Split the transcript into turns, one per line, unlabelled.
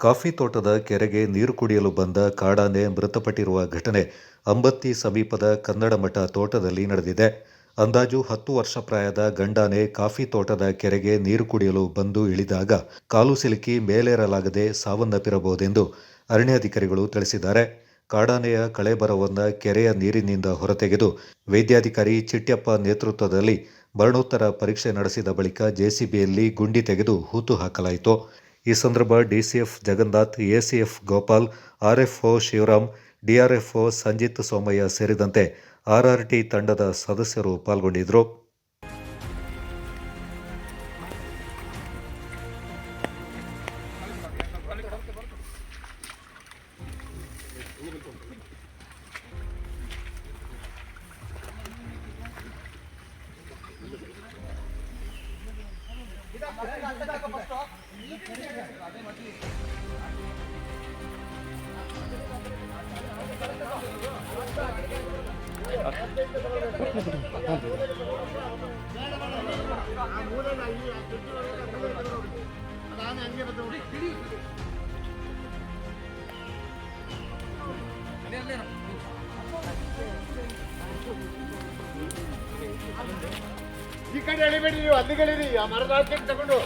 Coffee ತೋಟದ ಕೆರೆಗೆ ನೀರು ಕುಡಿಯಲು ಬಂದ ಕಾಡಾನೆ ಮೃತಪಟ್ಟಿರುವ ಘಟನೆ ಅಂಬತ್ತಿ ಸಮೀಪದ ಕನ್ನಡಮಠ ತೋಟದಲ್ಲಿ ನಡೆದಿದೆ. ಅಂದಾಜು ಹತ್ತು ವರ್ಷ ಪ್ರಾಯದ ಗಂಡಾನೆ ಕಾಫಿ ತೋಟದ ಕೆರೆಗೆ ನೀರು ಕುಡಿಯಲು ಬಂದು ಇಳಿದಾಗ ಕಾಲು ಸಿಲುಕಿ ಮೇಲೇರಲಾಗದೆ ಸಾವನ್ನಪ್ಪಿರಬಹುದೆಂದು ಅರಣ್ಯಾಧಿಕಾರಿಗಳು ತಿಳಿಸಿದ್ದಾರೆ. ಕಾಡಾನೆಯ ಕಳೆಬರವನ್ನು ಕೆರೆಯ ನೀರಿನಿಂದ ಹೊರತೆಗೆದು ವೈದ್ಯಾಧಿಕಾರಿ ಚಿಟ್ಟಪ್ಪ ನೇತೃತ್ವದಲ್ಲಿ ಮರಣೋತ್ತರ ಪರೀಕ್ಷೆ ನಡೆಸಿದ ಬಳಿಕ ಜೆಸಿಬಿಯಲ್ಲಿ ಗುಂಡಿ ತೆಗೆದು ಹೂತು ಹಾಕಲಾಯಿತು. ಈ ಸಂದರ್ಭ DCF Jagannath, ACF Gopal, RFO Shivaram, DRFO Sanjith Somaiah ಸೇರಿದಂತೆ ಆರ್ಆರ್ಟಿ ತಂಡದ ಸದಸ್ಯರು ಪಾಲ್ಗೊಂಡಿದ್ದರು.
ಈ ಕಡೆ ಎಳಿಬೇಡಿ ನೀವು ಅಲ್ಲಿಗಳಿರಿ ಆ ಮರದ ಆಚೆ ತಗೊಂಡು